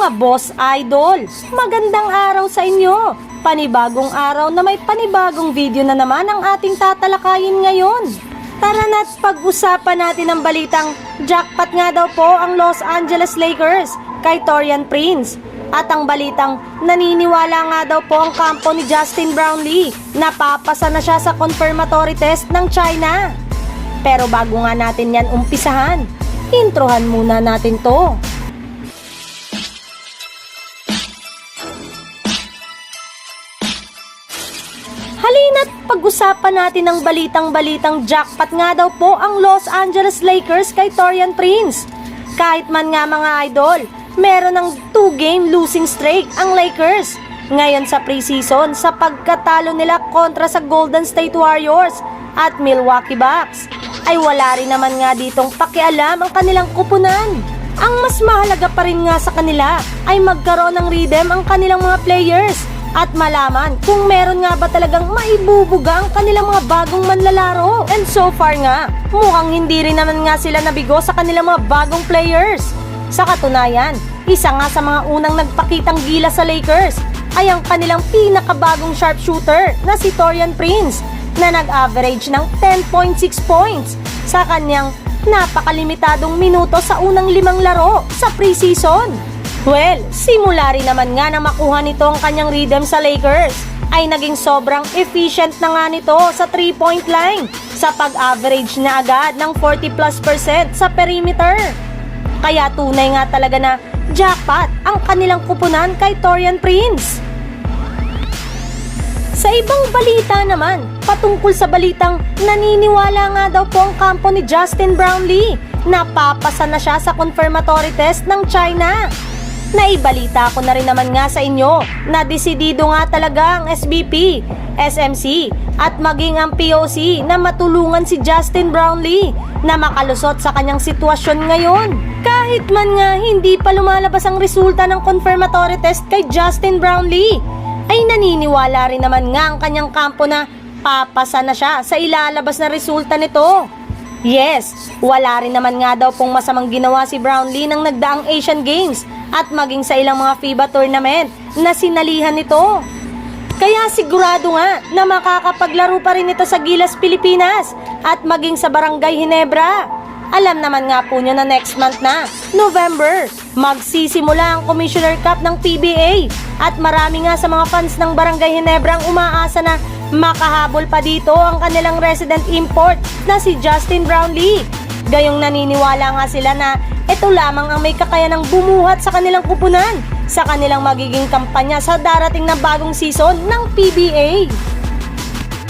Mga boss idol, magandang araw sa inyo. Panibagong araw na may panibagong video na naman ang ating tatalakayin ngayon. Tara na't pag-usapan natin ang balitang jackpot nga daw po ang Los Angeles Lakers kay Torian Prince. At ang balitang naniniwala nga daw po ang kampo ni Justin Brownlee na papasa na siya sa confirmatory test ng China. Pero bago nga natin yan umpisahan, introhan muna natin to. Halina't pag-usapan natin ang balitang-balitang jackpot nga daw po ang Los Angeles Lakers kay Torian Prince. Kahit man nga mga idol, meron ng two-game losing streak ang Lakers. Ngayon sa preseason sa pagkatalo nila kontra sa Golden State Warriors at Milwaukee Bucks ay wala rin naman nga ditong pakialam ang kanilang kupunan. Ang mas mahalaga pa rin nga sa kanila ay magkaroon ng rhythm ang kanilang mga players at malaman kung meron nga ba talagang maibubuga ang kanilang mga bagong manlalaro. And so far nga, mukhang hindi rin naman nga sila nabigo sa kanilang mga bagong players. Sa katunayan, isa nga sa mga unang nagpakitang gila sa Lakers ay ang kanilang pinakabagong sharpshooter na si Torian Prince na nag-average ng 10.6 points sa kanyang napakalimitadong minuto sa unang limang laro sa preseason. Well, simula rin naman nga na makuha nito ang kanyang rhythm sa Lakers ay naging sobrang efficient na nga nito sa 3-point line sa pag-average na agad ng 40 plus percent sa perimeter. Kaya tunay nga talaga na jackpot ang kanilang kupunan kay Torian Prince. Sa ibang balita naman, patungkol sa balitang naniniwala nga daw po ang kampo ni Justin Brownlee na papasa na siya sa confirmatory test ng China. Naibalita ko na rin naman nga sa inyo na desidido nga talaga ang SBP, SMC at maging ang POC na matulungan si Justin Brownlee na makalusot sa kanyang sitwasyon ngayon. Kahit man nga hindi pa lumalabas ang resulta ng confirmatory test kay Justin Brownlee, ay naniniwala rin naman nga ang kanyang kampo na papasa na siya sa ilalabas na resulta nito. Yes, wala rin naman nga daw pong masamang ginawa si Brownlee ng nagdaang Asian Games at maging sa ilang mga FIBA tournament na sinalihan nito. Kaya sigurado nga na makakapaglaro pa rin ito sa Gilas, Pilipinas at maging sa Barangay Hinebra. Alam naman nga po nyo na next month na, November, magsisimula ang Commissioner Cup ng PBA at marami nga sa mga fans ng Barangay Hinebra ang umaasa na makahabol pa dito ang kanilang resident import na si Justin Brownlee. Gayong naniniwala nga sila na ito lamang ang may kakayanang bumuhat sa kanilang kupunan sa kanilang magiging kampanya sa darating na bagong season ng PBA.